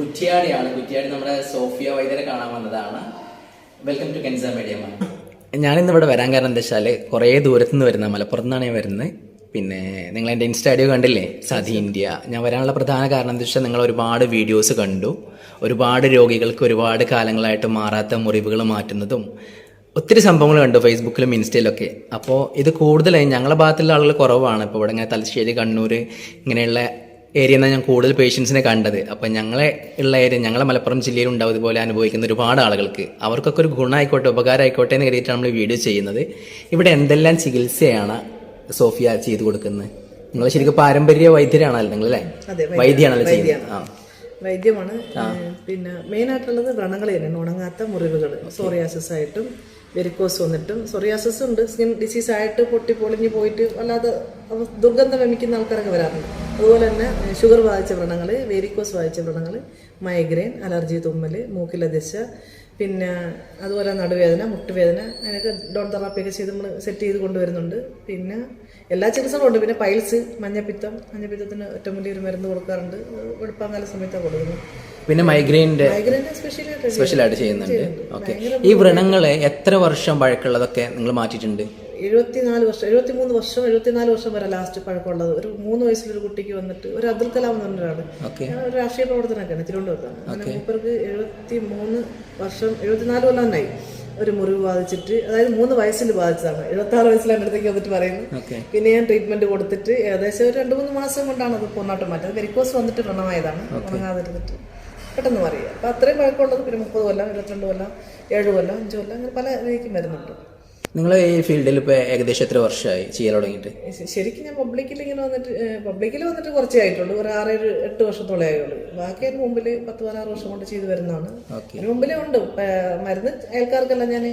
കുറ്റിയാടിയാണ് കുറ്റിയാടി നമ്മുടെ സോഫിയ വൈദ്യരെ കാണാൻ വന്നതാണ്. വെൽക്കം ടു കെൻസ മീഡിയ ഞാനിന്ന് ഇവിടെ വരാൻ കാരണം എന്താ വെച്ചാൽ കുറേ ദൂരത്തു നിന്ന് വരുന്ന മലപ്പുറത്ത് നിന്നാണ് ഞാൻ വരുന്നത്. പിന്നെ നിങ്ങൾ എന്റെ ഇൻസ്റ്റാഡിയോ കണ്ടില്ലേ? സതി ഇന്ത്യ. ഞാൻ വരാനുള്ള പ്രധാന കാരണം എന്താ വെച്ചാൽ നിങ്ങൾ ഒരുപാട് വീഡിയോസ് കണ്ടു. ഒരുപാട് രോഗികൾക്ക് ഒരുപാട് കാലങ്ങളായിട്ട് മാറാത്ത മുറിവുകൾ മാറ്റുന്നതും ഒത്തിരി സംഭവങ്ങൾ കണ്ടു ഫേസ്ബുക്കിലും ഇൻസ്റ്റയിലൊക്കെ അപ്പോൾ ഇത് കൂടുതലായി ഞങ്ങളുടെ ഭാഗത്തുള്ള ആളുകൾ കുറവാണ്. ഇപ്പോൾ ഇവിടെ ഇങ്ങനെ തലശ്ശേരി കണ്ണൂർ ഇങ്ങനെയുള്ള ഏരിയ എന്നാണ് ഞാൻ കൂടുതൽ പേഷ്യൻസിനെ കണ്ടത്. അപ്പം ഞങ്ങളെ ഉള്ള ഏരിയ ഞങ്ങളെ മലപ്പുറം ജില്ലയിൽ ഉണ്ടാവും ഇതുപോലെ അനുഭവിക്കുന്ന ഒരുപാട് ആളുകൾക്ക്. അവർക്കൊക്കെ ഒരു ഗുണമായിക്കോട്ടെ ഉപകാരമായിക്കോട്ടെ എന്ന് കരുതിയിട്ടാണ് നമ്മൾ വീഡിയോ ചെയ്യുന്നത്. ഇവിടെ എന്തെല്ലാം ചികിത്സയാണ് സോഫിയ ചെയ്തു കൊടുക്കുന്നത്? നിങ്ങൾ ശരിക്കും പാരമ്പര്യ വൈദ്യരാണല്ലോ നിങ്ങൾ അല്ലേ വൈദ്യമാണല്ലോ ചെയ്യുന്നത്. ആ. വൈദ്യമാണ്. പിന്നെ മെയിൻ ആയിട്ടുള്ളത് വ്രണങ്ങൾ തന്നെയാണ്. ഉണങ്ങാത്ത മുറിവുകൾ സോറിയാസിസ് ആയിട്ടും വെരിക്കോസ് വന്നിട്ടും സോറിയാസിസ് ഉണ്ട്. സ്കിൻ ഡിസീസ് ആയിട്ട് പൊട്ടി പൊളിഞ്ഞ് പോയിട്ട് വല്ലാതെ ദുർഗന്ധം വമിക്കുന്ന ആൾക്കാരൊക്കെ വരാറുണ്ട്. അതുപോലെ തന്നെ ഷുഗർ ബാധിച്ച വ്രണങ്ങൾ വെരിക്കോസ് ബാധിച്ച വ്രണങ്ങൾ മൈഗ്രെയിൻ അലർജി തുമ്മൽ മൂക്കിലെ ദശ പിന്നെ അതുപോലെ നടുവേദന മുട്ടുവേദന അതിനൊക്കെ ഡോൺ തെറാപ്പിയൊക്കെ ചെയ്ത് നമ്മൾ സെറ്റ് ചെയ്ത് കൊണ്ടുവരുന്നുണ്ട്. പിന്നെ എല്ലാ ചികിത്സകളും ഉണ്ട്. പിന്നെ പൈൽസ് മഞ്ഞപ്പിത്തം മഞ്ഞപ്പിത്തത്തിന് ഏറ്റവും വലിയൊരു മരുന്ന് കൊടുക്കാറുണ്ട്. വെളുപ്പാങ്കാല സമയത്താണ് കൊടുക്കുന്നത്. പിന്നെ മൈഗ്രെയിന്റെ സ്പെഷ്യലായിട്ട് ചെയ്യുന്നുണ്ട്. ഓക്കെ ഈ വ്രണങ്ങളെ എത്ര വർഷം പഴക്കമുള്ളതൊക്കെ നിങ്ങൾ മാറ്റിയിട്ടുണ്ട്? എഴുപത്തിനാല് വർഷം എഴുപത്തിമൂന്ന് വർഷം എഴുപത്തിനാല് വർഷം വരെ ലാസ്റ്റ് പഴക്കമുള്ളത്. ഒരു മൂന്ന് വയസ്സിലൊരു കുട്ടിക്ക് വന്നിട്ട് ഒരു അബ്ദുൽ കലാം എന്ന് പറഞ്ഞ ഒരാൾ. ഒരു രാഷ്ട്രീയ പ്രവർത്തനമൊക്കെയാണ് തിരുവനന്തപുരത്താണ് അങ്ങനെ മൂപ്പർക്ക് എഴുപത്തി മൂന്ന് വർഷം എഴുപത്തിനാല് കൊല്ലം തന്നെയായി ഒരു മുറിവ് ബാധിച്ചിട്ട് അതായത് മൂന്ന് വയസ്സിൽ ബാധിച്ചതാണ്. എഴുപത്തി ആറ് വയസ്സിലാണ് അടുത്തേക്ക് വന്നിട്ട് പറയുന്നത് പിന്നെ ഞാൻ ട്രീറ്റ്മെന്റ് കൊടുത്തിട്ട് ഏകദേശം ഒരു രണ്ട് മൂന്ന് മാസം കൊണ്ടാണ് അത് പൊന്നാട്ടം മാറ്റം വെരിക്കോസ് വന്നിട്ട് വ്രണമായതാണ്. ഉണങ്ങാതിരുന്നിട്ട്. പെട്ടെന്ന് മാറി. അപ്പം അത്രയും പഴക്കമുള്ളത് പിന്നെ മുപ്പത് കൊല്ലം ഇരുപത്തിരണ്ട് കൊല്ലം ഏഴ് കൊല്ലം അഞ്ച് കൊല്ലം അങ്ങനെ പല രീതിക്കും വരുന്നുണ്ട്. നിങ്ങൾ ഈ ഫീൽഡിൽ ഇപ്പോൾ ഏകദേശം എത്ര വർഷമായി ചെയ്യാൻ തുടങ്ങിയിട്ട്? ശരിക്കും ഞാൻ പബ്ലിക്കിൽ ഇങ്ങനെ വന്നിട്ട് പബ്ലിക്കിൽ വന്നിട്ട് കുറച്ചേ ആയിട്ടുള്ളൂ. ഒരു ആറേഴ് എട്ട് വർഷത്തോളം ആയുള്ളൂ. ബാക്കി അതിന് മുമ്പിൽ പത്ത് പതിനാറ് വർഷം കൊണ്ട് ചെയ്തു വരുന്നതാണ്. അതിന് മുമ്പിലേ ഉണ്ട്. മരുന്ന് അയൽക്കാർക്കെല്ലാം ഞാൻ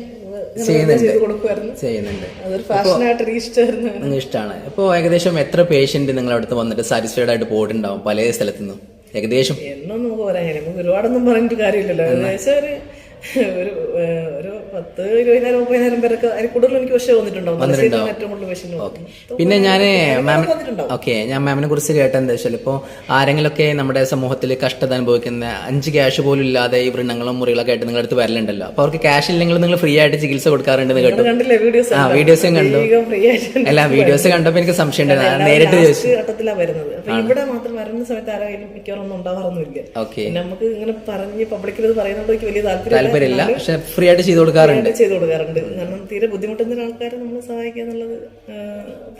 ചെയ്ത് കൊടുക്കുമായിരുന്നു. ചെയ്യുന്നുണ്ട്. അതൊരു ഫാഷനായിട്ട് ഇഷ്ടമായിരുന്നു ഇഷ്ടമാണ് ഇപ്പോൾ ഏകദേശം എത്ര പേഷ്യന്റ് നിങ്ങളുടെ അടുത്ത് വന്നിട്ട് സാറ്റിസ്ഫൈഡ് ആയിട്ട് പോയിട്ടുണ്ടാവും പല സ്ഥലത്തു നിന്നും ഏകദേശം എന്നൊന്നും നമുക്ക് പറയാൻ കഴിയും നമുക്ക് ഒരുപാടൊന്നും പറഞ്ഞിട്ട് കാര്യമില്ലല്ലോ. ഏകദേശം ഒരു ഒരു ഒരു പത്ത് ഇരുപതിനായിരം മുപ്പതിനായിരം പേരൊക്കെ അതിന് കൂടുതൽ എനിക്ക് പക്ഷേ വന്നിട്ടുണ്ടാവും. ഏറ്റവും കൂടുതൽ പക്ഷേ പിന്നെ ഞാൻ മാം ഓക്കെ ഞാൻ മാമിനെ കുറിച്ച് കേട്ട എന്താ വെച്ചാൽ ഇപ്പോൾ ആരെങ്കിലുമൊക്കെ നമ്മുടെ സമൂഹത്തിൽ കഷ്ടത അനുഭവിക്കുന്ന അഞ്ച് ക്യാഷ് പോലും ഇല്ലാതെ ഈ വൃണ്ണങ്ങളും മുറികളൊക്കെ ആയിട്ട് നിങ്ങളുടെ അടുത്ത് വരലുണ്ടല്ലോ. അപ്പോൾ അവർക്ക് ക്യാഷ് ഇല്ലെങ്കിൽ നിങ്ങൾ ഫ്രീ ആയിട്ട് ചികിത്സ കൊടുക്കാറുണ്ടെന്ന് കേട്ടു. ആ വീഡിയോസും കണ്ടു. അല്ല വീഡിയോസ് കണ്ടപ്പോൾ എനിക്ക് സംശയം ഉണ്ടായിരുന്നു. നേരിട്ട് ഘട്ടത്തിലാണ് വരുന്നത്. അപ്പൊ ഇവിടെ മാത്രം വരുന്ന സമയത്ത് ആരായാലും മിക്കവാറും ഒന്നും ഉണ്ടാവാറൊന്നുമില്ല. നമുക്ക് ഇങ്ങനെ പറഞ്ഞ് പബ്ലിക്കിൽ ഇത് വലിയ താല്പര്യം താല്പര്യമില്ല. പക്ഷെ ഫ്രീ ആയിട്ട് ചെയ്ത് കൊടുക്കാറുണ്ട്. ചെയ്ത് കൊടുക്കാറുണ്ട്. കാരണം തീരെ ബുദ്ധിമുട്ടുന്ന ആൾക്കാരെ നമ്മൾ സഹായിക്കുക എന്നുള്ളത്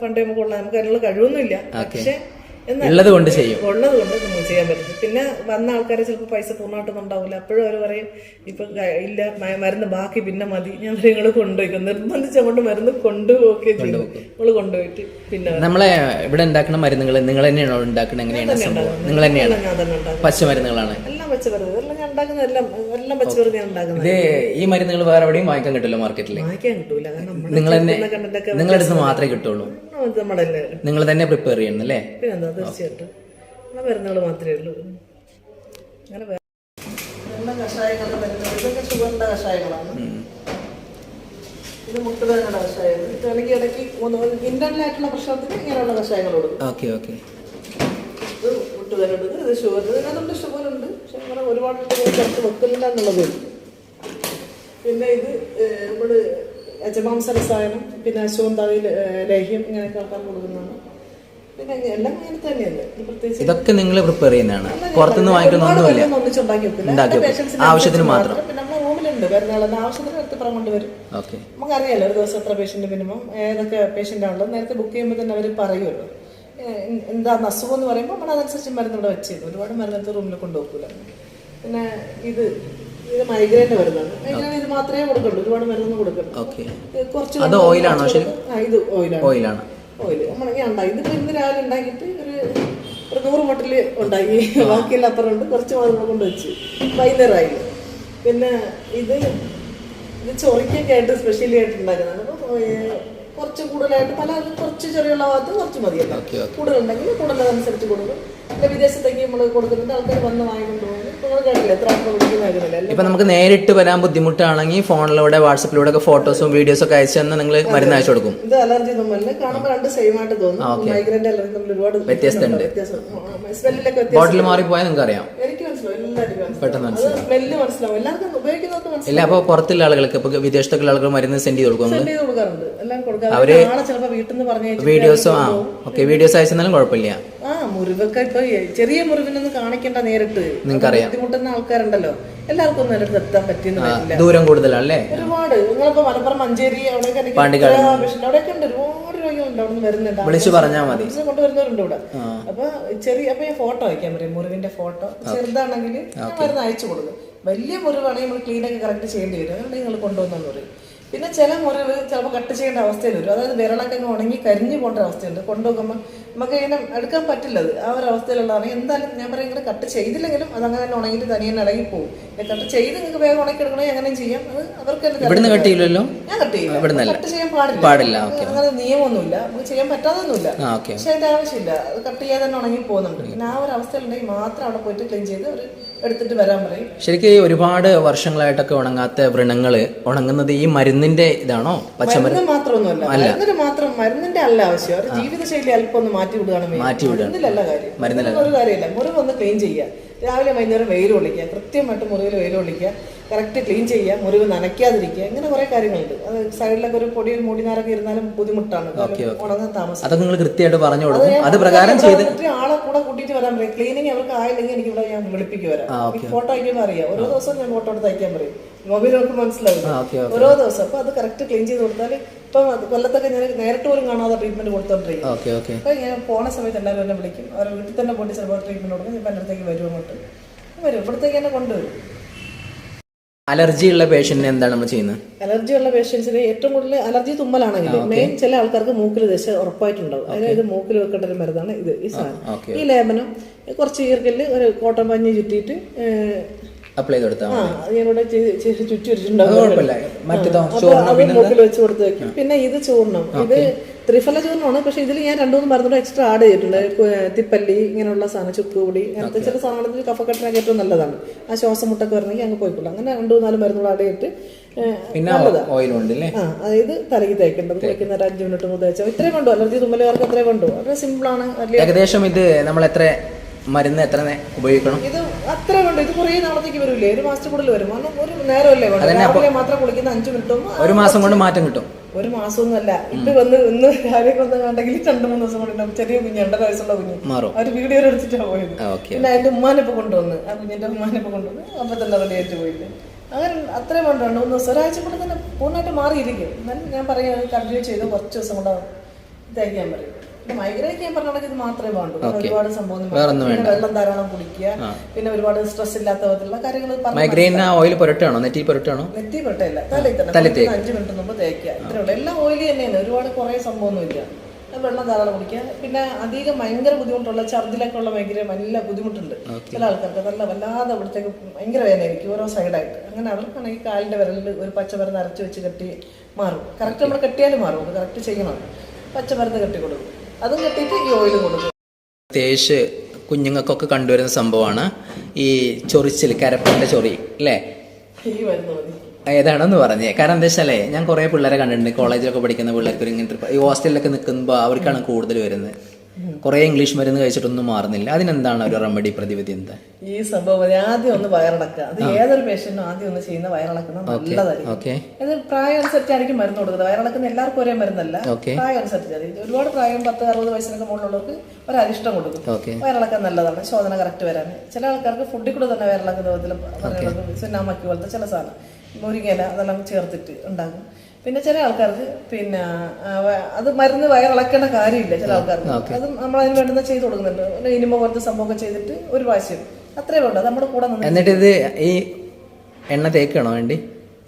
പണ്ടേ നമുക്ക് കൊള്ളാം. നമുക്ക് അതിനുള്ള കഴിവൊന്നുമില്ല. പക്ഷെ എന്നാൽ ഉള്ളത് കൊണ്ട് ചെയ്യും. ഉള്ളത് കൊണ്ട് നമുക്ക് ചെയ്യാൻ പറ്റും. പിന്നെ വന്ന ആൾക്കാരെ ചിലപ്പോൾ പൈസ പൂർണമായിട്ടൊന്നും ഉണ്ടാവില്ല അപ്പോഴും അവർ പറയും ഇപ്പൊ ഇല്ല മരുന്ന് ബാക്കി പിന്നെ മതി. ഞാൻ നിങ്ങൾ കൊണ്ടുപോയിക്കും നിർബന്ധിച്ച് അങ്ങോട്ട് മരുന്ന് കൊണ്ടുപോകെ. ചെയ്തു നമ്മൾ കൊണ്ടുപോയിട്ട് പിന്നെ നമ്മളെ ഇവിടെ ഉണ്ടാക്കുന്ന മരുന്നുകൾ നിങ്ങൾ തന്നെയാണോ ഉണ്ടാക്കുന്നത്? എങ്ങനെയാണ് സംഭവം? നിങ്ങൾ തന്നെയാണ് പച്ചമരുന്നുകളാണ്. എല്ലാം പച്ചമരുന്ന്. എല്ലാം ഞാൻ ഉണ്ടാക്കുന്ന എല്ലാം എല്ലാം പച്ചമരുന്ന് ഞാൻ ഉണ്ടാക്കുന്നത്. ഈ മരുന്നുകൾ വേറെ എവിടെയും വാങ്ങിക്കാൻ കിട്ടില്ല മാർക്കറ്റിൽ വാങ്ങിക്കാൻ കിട്ടൂല. കാരണം നിങ്ങൾ തന്നെ നിങ്ങളുടെ അടുത്ത് മാത്രമേ കിട്ടുള്ളൂ. നമ്മളെ നിങ്ങൾ തന്നെ പ്രിപ്പയർ ചെയ്യണം അല്ലേ? പിന്നെന്താ? തീർച്ചയായിട്ടും. ആ മരുന്നുകൾ മാത്രമേ ഉള്ളൂ. അങ്ങനെ മരുന്നുകൾ ഇതൊക്കെ കഷായങ്ങളാണ്. ഇത് മുട്ടുവേദനയുടെ കഷായം ഇത് അല്ലെങ്കിൽ ഇടയ്ക്ക് ഇന്റർണൽ ആയിട്ടുള്ള പ്രശ്നത്തിന് ഇങ്ങനെയുള്ള കഷായങ്ങൾ കൊടുക്കും. Okay okay. ഇത് മുട്ടുവേദനയുണ്ട്. ഇത് ഷുഗർ. ഇതിനകത്തുണ്ട് ഷുഗർ ഉണ്ട് പക്ഷെ അങ്ങനെ ഒരുപാട് ഷുഗർ ചേർത്ത് വെക്കില്ല എന്നുള്ളതേ പിന്നെ ഇത് നമ്മൾ യജമാംസ രസായനം പിന്നെ അശ്വന്താവിൽ ലേഹ്യം ഇങ്ങനെയൊക്കെ ആൾക്കാർ കൊടുക്കുന്നതാണ്. ഇതൊക്കെ നിങ്ങൾ പ്രിപ്പയർ ചെയ്യുന്നതാണ്. പുറത്തുനിന്ന് വാങ്ങിക്കുന്നൊന്നുമില്ല ഉണ്ടാക്കി. ആവശ്യത്തിന് മാത്രം. ഓക്കെ. നമുക്കറിയാലോ ഒരു ദിവസം എത്ര പേഷ്യന്റ് മിനിമം ഏതൊക്കെ പേഷ്യന്റ് ആണല്ലോ നേരത്തെ ബുക്ക് ചെയ്യുമ്പോൾ തന്നെ അവർ പറയുമല്ലോ എന്താണ് അസുഖം എന്ന് പറയുമ്പോൾ നമ്മൾ അതനുസരിച്ച് മരുന്ന് ഇവിടെ വെച്ചിരുന്നു ഒരുപാട് മരുന്നത്തെ റൂമിൽ കൊണ്ടുപോകില്ല പിന്നെ ഇത് ഇത് മൈഗ്രൈന്റെ മരുന്നാണ് മൈഗ്രൈൻ ഇത് മാത്രമേ കൊടുക്കുള്ളൂ. ഒരുപാട് മരുന്നൊന്നും കൊടുക്കുള്ളൂ കുറച്ച് അത് ഓയിലാണോ ശരി. ഇത് ഓയിലാണ് ഓയിലാണ് ഓയിൽ നമ്മളിങ്ങനെ ഉണ്ടാക്കി ഇതിപ്പോൾ ഇന്ന് രാവിലെ ഉണ്ടാക്കിയിട്ട് ഒരു ഒരു നൂറ് മട്ടിൽ ഉണ്ടാക്കി. ബാക്കിയെല്ലാം അപ്പുറം ഉണ്ട് കുറച്ച് മാത്രം കൊണ്ട് വെച്ച് വൈകുന്നേരമായി. പിന്നെ ഇത് ഇത് ചൊറിക്കൊക്കെ ആയിട്ട് സ്പെഷ്യലി ആയിട്ട് ഉണ്ടാക്കുന്നതാണ് അപ്പോൾ കുറച്ച് കൂടുതലായിട്ട് പല കുറച്ച് ചെറിയുള്ള ഭാഗത്ത് കുറച്ച് മതിയല്ലോ. കൂടുതലുണ്ടെങ്കിൽ കൂടുതലനുസരിച്ച് കൊടുക്കും. പിന്നെ വിദേശത്തേക്ക് നമ്മൾ കൊടുക്കുന്നുണ്ട്. ആൾക്കാർ വന്ന് വാങ്ങിക്കൊണ്ട് ഇപ്പൊ നമുക്ക് നേരിട്ട് വരാൻ ബുദ്ധിമുട്ടാണെങ്കിൽ ഫോണിലൂടെ വാട്സപ്പിലൂടെ ഒക്കെ ഫോട്ടോസും വീഡിയോസും ഒക്കെ അയച്ചു തന്നെ നിങ്ങൾ മരുന്ന് അയച്ചു കൊടുക്കും. ഇത് അലർജി കാണുമ്പോൾ രണ്ട് സെയിം ആയിട്ട് തോന്നും. അലർജി ഒരുപാട് വ്യത്യസ്തമുണ്ട് വ്യത്യാസം. സ്മെല്ലിലൊക്കെ വ്യത്യാസം. ബോട്ടിൽ മാറിപ്പോയാൽ നിങ്ങൾക്ക് അറിയാം എനിക്ക് മനസ്സിലാവും. പെട്ടെന്ന് സ്മെല്ല് മനസ്സിലാവും. എല്ലാവർക്കും ഉപയോഗിക്കുന്നവർക്ക് മനസ്സിലാവും. ഇല്ല അപ്പോൾ പുറത്തുള്ള ആളുകൾക്ക് ഇപ്പോൾ വിദേശത്തുള്ള ആളുകൾ മരുന്ന് സെൻഡ് ചെയ്ത് കൊടുക്കും സെൻഡ് ചെയ്ത് കൊടുക്കാറുണ്ട്. എല്ലാം കൊടുക്കാം അവർ നാളെ ചിലപ്പോൾ വീട്ടിൽ നിന്ന് പറഞ്ഞു വീഡിയോസും ആ ഓക്കെ വീഡിയോസ് അയച്ചെന്നാലും കുഴപ്പമില്ല. ആ മുറിവൊക്കെ ഇപ്പൊ ചെറിയ മുറിവിനൊന്നും കാണിക്കേണ്ട നേരിട്ട്. നിങ്ങൾക്കറിയാം. ബുദ്ധിമുട്ടുന്ന ആൾക്കാരുണ്ടല്ലോ. എല്ലാവർക്കും ഒന്നും നേരിട്ട് എത്താൻ പറ്റിയെന്ന് വരില്ല. ദൂരം കൂടുതലല്ലേ ഒരുപാട്. നിങ്ങളിപ്പോ മലപ്പുറം മഞ്ചേരി അവിടെയൊക്കെ എനിക്ക് പാണ്ടിക്കാട്. ആവശ്യമില്ല. അവിടെയൊക്കെ ഉണ്ട്. ഒരുപാട് രോഗികളുണ്ട് അവിടെ വരുന്നുണ്ട്. വിളിച്ചു പറഞ്ഞാ മതി. ആംബുലൻസിനെ കൊണ്ടുവരുന്നവരുണ്ട് ഇവിടെ. അപ്പൊ ചെറിയ അപ്പൊ ഞാൻ ഫോട്ടോ അയക്കാൻ പറയും. മുറിവിന്റെ ഫോട്ടോ. ചെറുതാണെങ്കിൽ മരുന്ന് അയച്ചു കൊടുക്കും. വലിയ മുറിവാണെങ്കിൽ നമ്മൾ ക്ലീൻ ഒക്കെ കറക്റ്റ് ചെയ്യേണ്ടി വരും. അതുകൊണ്ട് നിങ്ങൾ കൊണ്ടുവന്നു പറയും. പിന്നെ ചില മുറിവ് ചിലപ്പോൾ കട്ട് ചെയ്യേണ്ട അവസ്ഥയിൽ വരും. അതായത് വിരളൊക്കെ അങ്ങ് ഉണങ്ങി കരിഞ്ഞു പോകേണ്ട അവസ്ഥയുണ്ട്. കൊണ്ടുപോകുമ്പോൾ നമുക്ക് ഇങ്ങനെ എടുക്കാൻ പറ്റില്ല അത്. ആ ഒരു അവസ്ഥയിലുള്ളതാണ് എന്തായാലും ഞാൻ പറയും ഇങ്ങനെ കട്ട് ചെയ്തില്ലെങ്കിലും അത് അങ്ങനെ തന്നെ ഉണങ്ങിയിട്ട് തനിയെ ഇളകി പോകും. കട്ട് ചെയ്ത് നിങ്ങൾക്ക് വേഗം ഉണക്കി എടുക്കണമെങ്കിൽ അങ്ങനെ ചെയ്യാം. അത് അവർക്ക് തന്നെ ഇവിടുന്ന് കട്ട് ചെയ്യില്ലല്ലോ? ഞാൻ കട്ട് ചെയ്യില്ല. കട്ട് ചെയ്യാൻ പാടില്ല. പാടില്ല. അങ്ങനെ നിയമമൊന്നുമില്ല. നമുക്ക് ചെയ്യാൻ പറ്റാതൊന്നുമില്ല പക്ഷെ അതിന്റെ ആവശ്യമില്ല. അത് കട്ട് ചെയ്യാതെ തന്നെ ഉണങ്ങി പോകുന്നുണ്ട്. പിന്നെ ആ ഒരു അവസ്ഥയിലുണ്ടെങ്കിൽ മാത്രം അവിടെ പോയിട്ട് ക്ലീൻ ചെയ്ത് അവർ എടുത്തിട്ട് വരാൻ പറയും. ശരിക്കും ഈ ഒരുപാട് വർഷങ്ങളായിട്ടൊക്കെ ഉണങ്ങാത്ത വ്രണങ്ങൾ ഉണങ്ങുന്നത് ഈ മരുന്നിന്റെ ഇതാണോ? പച്ചമരുന്ന്? മരുന്ന് മാത്രമൊന്നുമല്ല. മരുന്നിന് മാത്രം മരുന്നിന്റെ അല്ല ആവശ്യം. അവരുടെ ജീവിതശൈലി അല്പം ഒന്ന് മാറ്റി വിടുകയാണ്. മാറ്റി വിടുക. മരുന്നിലല്ല കാര്യം. മരുന്നിലൊന്നും ഒരു കാര്യമില്ല. മുറിവ് ഒന്ന് ക്ലീൻ ചെയ്യുക. രാവിലെ വൈകുന്നേരം വെയിൽ കൊള്ളിക്കുക കൃത്യമായിട്ട് മുറിവിൽ വെയിൽ കൊള്ളിക്കുക കറക്റ്റ് ക്ലീൻ ചെയ്യുക മുറിവ് നനയ്ക്കാതിരിക്കുക ഇങ്ങനെ കുറേ കാര്യങ്ങളുണ്ട്. അത് സൈഡിലൊക്കെ ഒരു പൊടിയിൽ മൂടിനാരൊക്കെ ഇരുന്നാലും ബുദ്ധിമുട്ടാണ്. ഉണങ്ങാൻ താമസം അതൊക്കെ നിങ്ങൾ കൃത്യമായിട്ട് പറഞ്ഞു കൊടുക്കും. അത് പ്രകാരം ചെയ്ത് ഒത്തിരി ആളെ കൂടെ കൂട്ടിയിട്ട് വരാൻ പറയും. ക്ലീനിങ് അവർക്ക് ആയില്ലെങ്കിൽ എനിക്ക് ഇവിടെ ഞാൻ വിളിപ്പിക്കും വരാം ഫോട്ടോ അയക്കുമ്പോൾ അറിയാം. ഓരോ ദിവസം ഞാൻ ഫോട്ടോ എടുത്ത് അയക്കാൻ പറയും. മൊബൈൽ അവർക്ക് മനസ്സിലാവും ഓരോ ദിവസം. അപ്പൊ അത് കറക്റ്റ് ക്ലീൻ ചെയ്ത് കൊടുത്താൽ ഇപ്പം കൊല്ലത്തൊക്കെ ഞാൻ നേരിട്ട് പോലും കാണാതെ ട്രീറ്റ്മെന്റ് കൊടുത്തോണ്ടിരിക്കും ഓക്കെ ഓക്കെ അപ്പൊ ഞാൻ പോണ സമയത്ത് എല്ലാവരും എന്നെ വിളിക്കും. അവരെ വീട്ടിൽ തന്നെ പോയിട്ട് ചിലപ്പോൾ ട്രീറ്റ്മെന്റ് കൊടുക്കും. ഇപ്പം എന്റെ അടുത്തേക്ക് വരും അങ്ങോട്ട്. വരും. ഇവിടത്തേക്ക് എന്നെ കൊണ്ടുവരും. അലർജി ഉള്ള പേഷ്യന്റിന് എന്താണ് നമ്മൾ ചെയ്യുന്നത്? അലർജി ഉള്ള പേഷ്യൻസിന് ഏറ്റവും കൂടുതൽ അലർജി തുമ്മലാണെങ്കിൽ മെയിൻ ചില ആൾക്കാർക്ക് മൂക്കിൽ ദശ ഉറപ്പായിട്ടുണ്ടാവും. അതിന് ഇത് മൂക്കിൽ വെക്കേണ്ട ഒരു മരുന്നാണ് ഇത്. ഈ സാധനം. ഈ ലേപനം കുറച്ച് ഈർക്കൽ ഒരു കോട്ടൺ പഞ്ഞി ചുറ്റിയിട്ട് അപ്ലൈ ചെയ്ത് കൊടുത്താൽ കുഴപ്പമില്ല. മറ്റേതോ പിന്നെ ഇത് ചൂർണം ഇത് ത്രിഫല ചൂർണമാണ്. പക്ഷെ ഇതിൽ ഞാൻ രണ്ടു മൂന്ന് മരുന്നുകൂടെ എക്സ്ട്രാ ആഡ് ചെയ്തിട്ടുണ്ട്. തിപ്പല്ലി ഇങ്ങനെയുള്ള സാധനം ചുക്കുപൊടി അങ്ങനത്തെ ചില സാധനത്തിൽ കഫക്കെട്ടിനൊക്കെ ഏറ്റവും നല്ലതാണ്. ആ ശ്വാസം മുട്ടൊക്കെ വരണമെങ്കിൽ അങ്ങ് പോയിക്കൊള്ളാം അങ്ങനെ രണ്ടു നാല് മരുന്നുകൂടെ ആഡ് ചെയ്തിട്ട് പിന്നെ ആ അതായത് തലകി തേക്കേണ്ടത് കുളിക്കുന്ന ഒരു അഞ്ച് മിനിറ്റ് മുതൽ തേച്ചാൽ ഇത്രയും കണ്ടു. അലർജി തുമ്മലുകാർക്ക് അത്രയും കണ്ടു. വളരെ സിമ്പിളാണ് ആണ്. ഏകദേശം ഇത് നമ്മൾ എത്ര മരുന്ന് എത്ര ഉപയോഗിക്കണം? ഇത് അത്ര വേണ്ട. ഇത് കുറേ നാളത്തേക്ക് വരില്ലേ ഒരു മാസത്തിൽ കൂടുതൽ വരും. കാരണം ഒരു നേരമല്ലേ വേണ്ട രാവിലെ മാത്രം കുളിക്കുന്ന അഞ്ച് മിനിറ്റും ഒരു മാസം കൊണ്ട് മാറ്റം കിട്ടും. ഒരു മാസമൊന്നുമല്ല. ഇത് വന്ന് ഇന്ന് രാവിലെ വന്ന് കണ്ടെങ്കിൽ രണ്ട് മൂന്ന് ദിവസം കൊണ്ട് ചെറിയ കുഞ്ഞ് രണ്ടര വയസ്സുള്ള കുഞ്ഞ്. മാറും. അവർ വീഡിയോ എടുത്തിട്ടാ പോയത്. പിന്നെ അതിന്റെ ഉമ്മാനിപ്പൊ കൊണ്ടുവന്ന്. ആ കുഞ്ഞിന്റെ ഉമ്മാനിപ്പൊ കൊണ്ടുവന്ന്. അപ്പൊ തന്നെ റെഡി ആയിട്ട് പോയില്ലേ. അങ്ങനെ അത്രയും വേണ്ട. രണ്ടു മൂന്ന് ദിവസം. ഒരാഴ്ച കൊണ്ട് തന്നെ പൂർണമായിട്ട് മാറിയിരിക്കും. എന്നാലും ഞാൻ പറയാം കണ്ടിന്യൂ ചെയ്ത് കുറച്ച് ദിവസം കൊണ്ട് ഞാൻ പറയും മൈഗ്രൈൻ ഞാൻ പറഞ്ഞ ഇത് മാത്രമേ വേണ്ടൂ. ഒരുപാട് സംഭവം വെള്ളം ധാരാളം കുടിക്കുക. പിന്നെ ഒരുപാട് സ്ട്രെസ് ഇല്ലാത്ത വിധത്തിലുള്ള കാര്യങ്ങൾ മൈഗ്രെയിൻ ഓയിൽ പുരട്ടാണോ നെറ്റി പുരട്ടാണോ നെറ്റി പുരട്ടല്ല തലയിൽ തന്നെ. അഞ്ച് മിനിറ്റ് മുമ്പ് തേക്കുക. ഇത്രേ ഉള്ളൂ. എല്ലാം ഓയിൽ തന്നെയാണ്. ഒരുപാട് കുറേ സംഭവമൊന്നുമില്ല. ഇല്ല വെള്ളം ധാരാളം കുടിക്കുക. പിന്നെ അധികം ഭയങ്കര ബുദ്ധിമുട്ടുള്ള ഛർദിലൊക്കെ ഉള്ള ഭയങ്കര നല്ല ബുദ്ധിമുട്ടുണ്ട്. ചില ആൾക്കാർക്ക് നല്ല വല്ലാതെ അവിടത്തേക്ക് ഭയങ്കര വേദനയായിരിക്കും ഓരോ സൈഡായിട്ട് അങ്ങനെ അവർക്കാണെങ്കിൽ കാലിന്റെ വിരലിൽ ഒരു പച്ചമരുന്ന് അരച്ച് വെച്ച് കെട്ടി മാറും. കറക്റ്റ് നമ്മൾ കെട്ടിയാലും മാറും. അത് കറക്റ്റ് ചെയ്യണം. പച്ചമരുന്ന് കെട്ടി കൊടുക്കും അതും കെട്ടിയിട്ട് ഈ ഓയിലും കൊടുക്കും. തേശ് കുഞ്ഞുങ്ങൾക്കൊക്കെ കണ്ടുവരുന്ന സംഭവമാണ്. ഈ ചൊറിച്ചിൽ കരപ്പന്റെ ചൊറി അല്ലേ? ഈ മരുന്ന് മതി. ഏതാണെന്ന് പറഞ്ഞേ. കാരണം എന്താ വെച്ചാലേ ഞാൻ കുറേ പിള്ളേരെ കണ്ടിട്ടുണ്ട്. കോളേജിലൊക്കെ പഠിക്കുന്ന പിള്ളേർക്ക് ഇങ്ങനത്തെ ഈ ഹോസ്റ്റലിലൊക്കെ നിൽക്കുമ്പോൾ അവർക്കാണ് കൂടുതൽ വരുന്നത്. കുറേ ഇംഗ്ലീഷ് മരുന്ന് കഴിച്ചിട്ടൊന്നും മാറുന്നില്ല. അതിനെന്താണ് ഒരു റെമഡി പ്രതിവിധി എന്താ? ഈ സംഭവം ആദ്യം ഒന്ന് വയറിളക്കുക. അത് ഏതൊരു പേഷ്യന്റും ആദ്യം ഒന്ന് ചെയ്യുന്ന വയറിളക്കുന്ന നല്ലതായിരിക്കും. അത് ഇത് പ്രായം അനുസരിച്ചായിരിക്കും മരുന്ന് കൊടുക്കുന്നത്. വയറിളക്കുന്ന എല്ലാവർക്കും ഒരേ മരുന്നല്ല. പ്രായം അനുസരിച്ചായിരിക്കും ഒരുപാട് പ്രായം പത്ത് അറുപത് വയസ്സിനൊക്കെ മുകളിലുള്ളവർക്ക് ഒരു അരിഷ്ടം കൊടുക്കും. വയറടക്കാൻ വയറിളക്കം നല്ലതാണ് ശോധന കറക്റ്റ് വരാൻ ചില ആൾക്കാർക്ക് ഫുഡിൽ കൂടെ തന്നെ വയറിളക്കുന്ന വിധത്തിൽ സുന്നാമക്കി പോലത്തെ ചില സാധനം മുരിങ്ങയില അതെല്ലാം ചേർത്തിട്ട് ഉണ്ടാക്കും. പിന്നെ ചില ആൾക്കാർക്ക് പിന്നെ അത് മരുന്ന് വയറിളക്കേണ്ട കാര്യമില്ല ചില ആൾക്കാർക്ക്. അത് നമ്മൾ അതിന് വേണ്ടുന്ന ചെയ്ത് കൊടുക്കുന്നുണ്ട്. ഇനിമ പോലത്തെ സംഭവമൊക്കെ ചെയ്തിട്ട് ഒരു പ്രാവശ്യം. അത്രേ ഉള്ളൂ. നമ്മുടെ കൂടെ എന്നിട്ട് ഇത് ഈ എണ്ണ തേക്കണോ വേണ്ടി?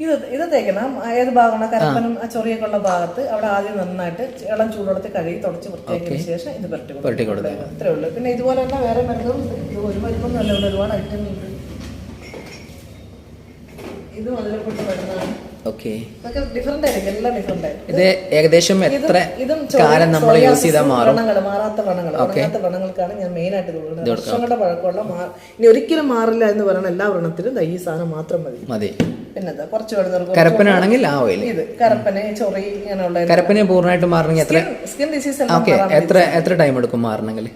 ഇത് ഇത് തേക്കണം. ഏത് ഭാഗമാണ്? കരപ്പനും ചൊറിയൊക്കെ ഉള്ള ഭാഗത്ത്. അവിടെ ആദ്യം നന്നായിട്ട് ഇളം ചൂടുവെള്ളത്തിൽ കഴുകി തുടച്ച് വൃത്തിയാക്കിയതിന് ശേഷം ഇത് പുരട്ടി കൊടുക്കും പുരട്ടി കൊടുക്കുക. അത്രേ ഉള്ളൂ. പിന്നെ ഇതുപോലെ തന്നെ വേറെ മരുന്നും ഇത് ഒരു മരുന്നൊന്നും നല്ല ഒരുപാട് ഐറ്റം ഇത് കൊണ്ട് മരുന്നാണ് ഓക്കെ ഇത് ഏകദേശം എത്ര കാലം നമ്മൾ യൂസ് ചെയ്താൽ മാറും? മാറാത്ത വ്രണങ്ങൾ മാറാത്ത വ്രണങ്ങൾക്കാണ് ഞാൻ മെയിൻ ആയിട്ട് ഇത് കൊടുക്കുന്നത് വർഷങ്ങളുടെ പഴക്കമുള്ള ഇനി ഒരിക്കലും മാറില്ല എന്ന് പറയുന്ന എല്ലാ വ്രണത്തിലും ഈ സാധനം മാത്രം മതി. മതി. പിന്നെന്താ കുറച്ച് വേണം കരപ്പനാണെങ്കിൽ ആ ഓയിൽ ഇത് കരപ്പന് ചൊറി ഇങ്ങനെയുള്ള കരപ്പനെ പൂർണമായിട്ട് മാറണമെങ്കിൽ എത്ര സ്കിൻ ഡിസീസ് എത്ര എത്ര ടൈം എടുക്കും മാറണമെങ്കിൽ?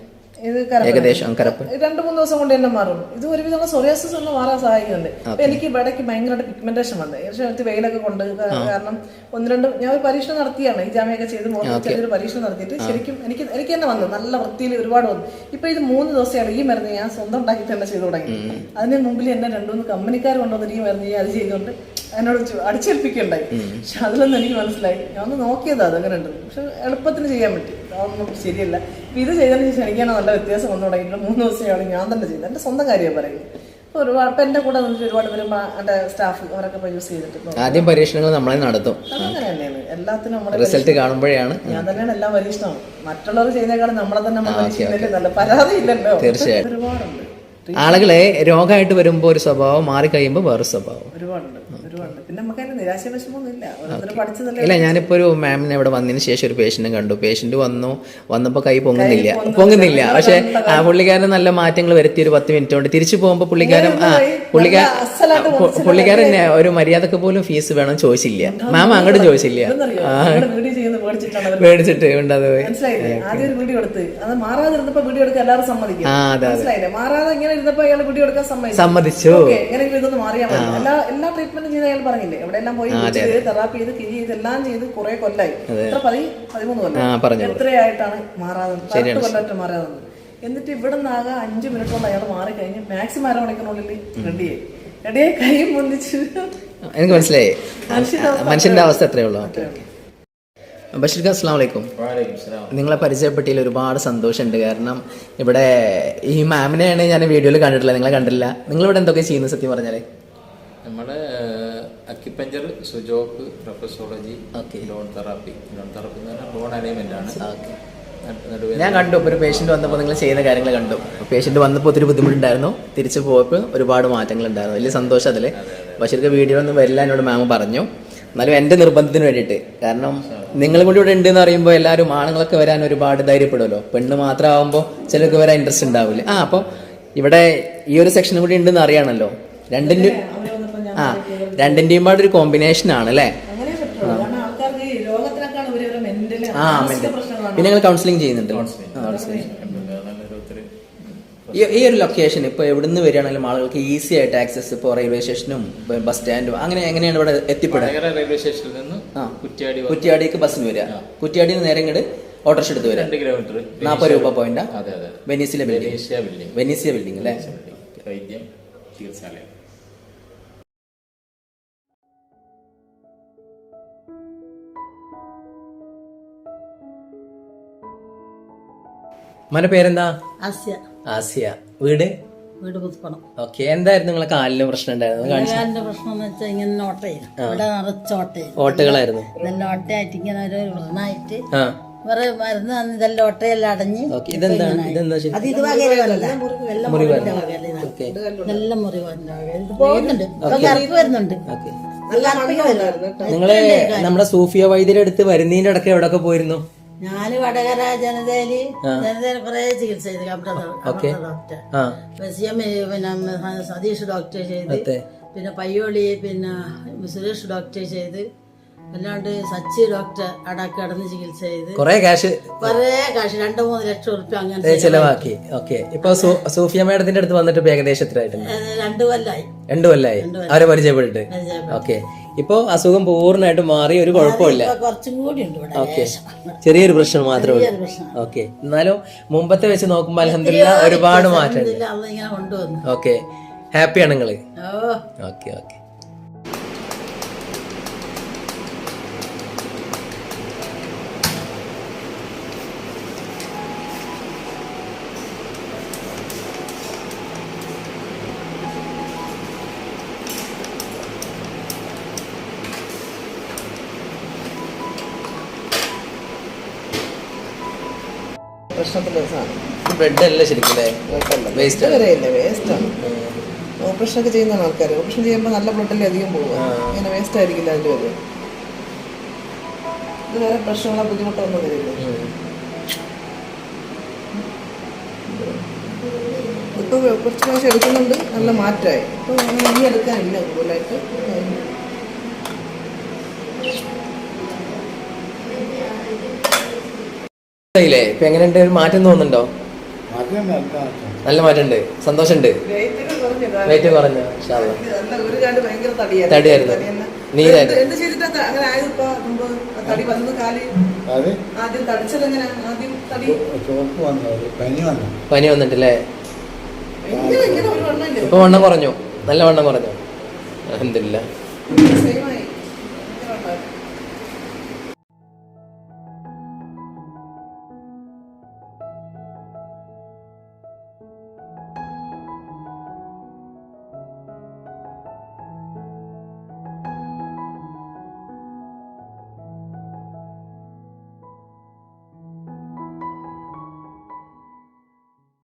ഇത്. ഏകദേശം കരപ്പ് രണ്ട് മൂന്ന് ദിവസം കൊണ്ട് തന്നെ മാറും. ഇത് ഒരുവിധം സൊറിയാസിസ് ഒന്ന് മാറാൻ സഹായിക്കുന്നുണ്ട് ഇപ്പൊ എനിക്ക് ഇടയ്ക്ക് ഭയങ്കരമായിട്ട് പിഗ്മെന്റേഷൻ വന്നത് അടുത്ത് വെയിലൊക്കെ കൊണ്ട് കാരണം ഒന്ന് രണ്ട് ഞാൻ ഒരു പരീക്ഷണം നടത്തിയാണ്. ഈ ജാമ്യൊക്കെ ചെയ്ത് ചെറിയൊരു പരീക്ഷണം നടത്തിയിട്ട് ശരിക്കും എനിക്ക് എനിക്ക് തന്നെ വന്നു. നല്ല വൃത്തിയിൽ ഒരുപാട് വന്നു. ഇപ്പൊ ഇത് മൂന്ന് ദിവസമാണ് ഈ മരുന്ന് ഞാൻ സ്വന്തം ഉണ്ടാക്കി തന്നെ ചെയ്തു തുടങ്ങി. അതിന് മുമ്പിൽ എന്നെ രണ്ടുമൂന്ന് കമ്പനിക്കാർ കൊണ്ടുവന്നിട്ട് ഈ മരുന്ന് ഞാൻ അത് ചെയ്തുകൊണ്ട് എന്നോട് അടിച്ചേൽപ്പിക്കുകയുണ്ടായി. പക്ഷെ അതിലൊന്നും എനിക്ക് മനസ്സിലായി. ഞാൻ ഒന്ന് നോക്കിയതാ അത് അങ്ങനെ ഉണ്ട്. പക്ഷെ എളുപ്പത്തിന് ചെയ്യാൻ പറ്റി. അതൊന്നും ശരിയല്ല. ഇത് ചെയ്തതിന് ശേഷം എനിക്കാണ് നല്ല വ്യത്യാസം വന്നു തുടങ്ങിയിട്ട് മൂന്ന് ദിവസമാണ് ഞാൻ തന്നെ ചെയ്തത് എന്റെ സ്വന്തം കാര്യം പറയുന്നത് ഒരുപാട് ഇപ്പൊ എന്റെ കൂടെ വന്നിട്ട് ഒരുപാട് പേര് എന്റെ സ്റ്റാഫ് അവരൊക്കെ യൂസ് ചെയ്തിട്ട് ആദ്യം പരീക്ഷണങ്ങൾ നമ്മളെ നടത്തും. അങ്ങനെ തന്നെയാണ് എല്ലാത്തിനും നമ്മുടെ റിസൾട്ട് കാണുമ്പോഴാണ്. ഞാൻ തന്നെയാണ് എല്ലാം പരീക്ഷണമാണ് മറ്റുള്ളവർ ചെയ്യുന്നേക്കാളും നമ്മളെ തന്നെ നമ്മൾ പരീക്ഷിക്കുന്നതല്ലേ നല്ല പരാതി ഇല്ലല്ലോ. തീർച്ചയായും. ഒരുപാടുണ്ട്. ആളുകളെ രോഗമായിട്ട് വരുമ്പോൾ ഒരു സ്വഭാവം മാറി കഴിയുമ്പോൾ വേറെ സ്വഭാവം. ഒരുപാടുണ്ട്. ഒരുപാടുണ്ട് പിന്നെ നമുക്ക് അതിന് നിരാശ വിഷമമൊന്നും ഇല്ല ഓരോരുത്തർ പഠിച്ചതല്ലേ ഇല്ല ഞാനിപ്പോ ഒരു മാമിനെ ഇവിടെ വന്നതിന് ശേഷം ഒരു പേഷ്യന്റ് കണ്ടു. പേഷ്യന്റ് വന്നു. വന്നപ്പോ കൈ പൊങ്ങുന്നില്ല. പൊങ്ങുന്നില്ല. പക്ഷെ ആ പുള്ളിക്കാരൻ നല്ല മാറ്റങ്ങൾ വരുത്തി ഒരു പത്ത് മിനിറ്റ് കൊണ്ട്. തിരിച്ചു പോകുമ്പോ പുള്ളിക്കാരൻ ആ പുള്ളിക്കാരൻ പുള്ളിക്കാരൻ ഒരു മര്യാദയ്ക്ക് പോലും ഫീസ് വേണം ചോദിച്ചില്ല. മാം അങ്ങോട്ട് ചോദിച്ചില്ല. മേടിച്ചിട്ട് മനസ്സിലായില്ലേ? ആദ്യം ഒരു വീഡിയോ എടുത്ത്. അത് വീഡിയോ എടുക്കാൻ എല്ലാവരും സമ്മതിക്കും. മനസ്സിലായില്ലേ? മാറാതെ ഇങ്ങനെ ഇരുന്നപ്പോ അയാൾ വീഡിയോ എടുക്കാൻ സമ്മതിച്ചു. സമ്മതിച്ചു. ഓക്കെ എങ്ങനെയെങ്കിലും ഇതൊന്ന് മാറിയാൽ മതി. എല്ലാ എല്ലാ ട്രീറ്റ്മെന്റും ചെയ്ത് അയാൾ പറഞ്ഞില്ലേ എവിടെയെല്ലാം പോയി തെറാപ്പി ചെയ്ത് കിഴി ചെയ്ത് എല്ലാം ചെയ്ത് കുറെ കൊല്ലായി. എത്ര പതി പതിമൂന്ന് കൊല്ലം? എത്രയായിട്ടാണ് മാറാതെ പത്ത് കൊല്ലമായിട്ട് മാറാതെ എന്നിട്ട് ഇവിടെ നിന്നാകെ അഞ്ചു മിനിറ്റ് കൊണ്ട് അയാൾ മാറി കഴിഞ്ഞ് മാക്സിമം അരമണിക്കൂറിനുള്ളിൽ റെഡിയായി റെഡിയായി കൈ പൊന്നിച്ച് എനിക്ക് മനസ്സിലായി. മനുഷ്യന്റെ അവസ്ഥ എത്രയേ ഉള്ളൂ. ബഷീർഖ ബഷീർ അസ്സാം വലൈക്കും നിങ്ങളെ പരിചയപ്പെട്ടിയിൽ ഒരുപാട് സന്തോഷമുണ്ട്. കാരണം ഇവിടെ ഈ മാമിനെയാണ് ഞാൻ വീഡിയോയിൽ കണ്ടിട്ടില്ല നിങ്ങളെ കണ്ടില്ല നിങ്ങൾ ഇവിടെ എന്തൊക്കെ ചെയ്യുന്നത് സത്യം പറഞ്ഞാലേ? നമ്മുടെ അക്യുപഞ്ചർ സുജോക്ക് റെഫസോളജി Okay. ലോൺ തെറാപ്പി ലോൺ തെറാപ്പി എന്ന് പറഞ്ഞാൽ ലോൺ അലൈൻമെന്റ് ആണ്. ഞാൻ കണ്ടു ഒരു പേഷ്യന്റ് വന്നപ്പോൾ നിങ്ങൾ ചെയ്യുന്ന കാര്യങ്ങൾ കണ്ടു. പേഷ്യന്റ് വന്നപ്പോൾ ഒത്തിരി ബുദ്ധിമുട്ടുണ്ടായിരുന്നു. തിരിച്ചു പോയപ്പോൾ ഒരുപാട് മാറ്റങ്ങൾ ഉണ്ടായിരുന്നു. വലിയ സന്തോഷം അതിൽ. ബഷീർക്ക് വീഡിയോ ഒന്നും വരില്ല എന്നോട് മാം പറഞ്ഞു. എന്നാലും എന്റെ നിർബന്ധത്തിന് വേണ്ടിയിട്ട്. കാരണം നിങ്ങൾ കൂടി ഇവിടെ ഉണ്ട് എന്ന് പറയുമ്പോൾ എല്ലാവരും ആണുങ്ങളൊക്കെ വരാൻ ഒരുപാട് ധൈര്യപ്പെടുമല്ലോ. പെണ്ണ് മാത്രമാകുമ്പോൾ ചിലർക്ക് വരാൻ ഇൻട്രസ്റ്റ് ഉണ്ടാവില്ല. ആ അപ്പോൾ ഇവിടെ ഈ ഒരു സെക്ഷനും കൂടി ഉണ്ടെന്ന് അറിയാണല്ലോ. രണ്ടിന്റെ ആ രണ്ടിന്റെയും പാട് ഒരു കോമ്പിനേഷൻ ആണ് അല്ലേ? ആ പിന്നെ ഞങ്ങൾ കൗൺസിലിംഗ് ചെയ്യുന്നുണ്ട്. ഈ ഒരു ലൊക്കേഷൻ ഇപ്പോൾ എവിടുന്ന് വരികയാണെങ്കിലും ആളുകൾക്ക് ഈസി ആയിട്ട് ആക്സസ് ഇപ്പോൾ റെയിൽവേ സ്റ്റേഷനും ബസ് സ്റ്റാൻഡും അങ്ങനെ എങ്ങനെയാണ് ഇവിടെ എത്തിപ്പെടുക? റെയിൽവേ സ്റ്റേഷനിൽ നിന്ന്. കുറ്റ്യാടി കുറ്റിയാടിക്ക് ബസ്സിന് വരിക. കുറ്റിയാടിയിൽ നേരെ ഇങ്ങോട്ട് ഓട്ടോറിക്ഷ എടുത്ത് വരിക. രണ്ട് കിലോമീറ്റർ നാൽപ്പത് രൂപ പോയിന്റാ അതെ അതെ. വെനീസിലെ ബിൽഡിംഗ് വെനീസിയ ബിൽഡിംഗ് അല്ലേ? വൈദ്യം ചികിത്സാലയം. മന പേരെന്താ? ആസ്യ. ആസിയ. വീട്? വീട് പുതുപ്പണം. ഓക്കെ എന്തായിരുന്നു നിങ്ങളെ കാലിന് പ്രശ്നം ഉണ്ടായിരുന്നു കാലിന്റെ പ്രശ്നം എന്ന് വെച്ചാൽ ഇങ്ങനെ ഓട്ടയും ഇവിടെ നിറച്ച് ഓട്ടയും ഓട്ടകളായിരുന്നു? ഇതെല്ലാം ഓട്ടയായിട്ട് ഇങ്ങനെ ഒരു വ്രണായിട്ട് ആ. വേറെ മരുന്ന് തന്ന് ഇതെല്ലാം ഓട്ടയെല്ലാം അടഞ്ഞ് ഇതെന്താണ്? ഇതെന്താ അത് ഇത് വകയിലല്ല എല്ലാം മുറിവിന്റെ വകയില ഓക്കെ. ഇതെല്ലാം മുറിവിന്റെ വകയില ഇത് പോകുന്നുണ്ട്. ഇപ്പൊ വരുന്നുണ്ട്. ഓക്കെ. നല്ല കറുപ്പിക്ക് വരുന്നുണ്ട്. നിങ്ങൾ നമ്മുടെ സൂഫിയ വൈദ്യരെ അടുത്ത് വരുന്നതിന്റെ ഇടയ്ക്ക് എവിടെയൊക്കെ പോയിരുന്നു? ഞാൻ വടകര ജനതയിൽ ജനതയിൽ കുറെ ചികിത്സ ചെയ്ത്. ഡോക്ടർ പിന്നെ സതീഷ് ഡോക്ടർ ചെയ്ത് പിന്നെ പയ്യോളി പിന്നെ സുരേഷ് ഡോക്ടർ ചെയ്ത് അല്ലാണ്ട് സച്ചി ഡോക്ടർ അവിടെ കിടന്ന് ചികിത്സ ചെയ്ത് കൊറേ ക്യാഷ് കുറേ കാശ് രണ്ടു മൂന്ന് ലക്ഷം ഉറുപ്പ്യ അങ്ങനെ ചെലവാക്കി. ഓക്കെ. ഇപ്പൊ സൂഫിയ മേഡത്തിന്റെ അടുത്ത് വന്നിട്ട് ഏകദേശം എത്രയായിട്ടുണ്ട്? രണ്ട് കൊല്ലായി. രണ്ടു കൊല്ലായി. അവരെ പരിചയപ്പെട്ടിട്ട്? ഓക്കെ. ഇപ്പൊ അസുഖം പൂർണമായിട്ട് മാറി ഒരു കുഴപ്പമില്ല. കുറച്ചും കൂടി ഉണ്ട് ചെറിയൊരു പ്രശ്നം മാത്രമേ ഉള്ളൂ. ഓക്കെ. എന്നാലും മുമ്പത്തെ വെച്ച് നോക്കുമ്പോൾ അലഹമില്ല ഒരുപാട് മാറ്റം ഓക്കെ. ഹാപ്പിയാണ് നിങ്ങൾ ഓക്കെ ഓക്കെ. പ്രശ്നത്തിലുള്ള സാധനം. ബ്രെഡ് അല്ല ശരിക്കും വേസ്റ്റ് വരെയില്ല വേസ്റ്റാണ് ഓപ്പറേഷൻ ഒക്കെ ചെയ്യുന്ന ആൾക്കാർ. ഓപ്പറേഷൻ ചെയ്യുമ്പോൾ നല്ല ബ്ലഡല്ലേ അധികം പോകുക ഇങ്ങനെ വേസ്റ്റ് ആയിരിക്കില്ല അതിന്റെ അത് ഇത്. വേറെ പ്രശ്നങ്ങളോ ബുദ്ധിമുട്ടൊന്നും വരില്ല. ഇപ്പൊ കുറച്ച് പ്രാവശ്യം എടുക്കുന്നുണ്ട്. നല്ല മാറ്റമായി. ഇപ്പൊ അങ്ങനെ ഇനി എടുക്കാനില്ല കൂടുതലായിട്ട്. ഇല്ലേ? ഇപ്പൊ എങ്ങനെയുണ്ട്? ഒരു മാറ്റം തോന്നുന്നുണ്ടോ? നല്ല മാറ്റമുണ്ട്. സന്തോഷമുണ്ട്. വെയിറ്റ് കുറഞ്ഞു തടിയായിരുന്നു. നീരായിരുന്നു. പനി വന്നു. പനി വന്നിട്ടില്ലേ? ഇപ്പൊ വണ്ണം കുറഞ്ഞു. നല്ല വണ്ണം കുറഞ്ഞു. എന്തില്ല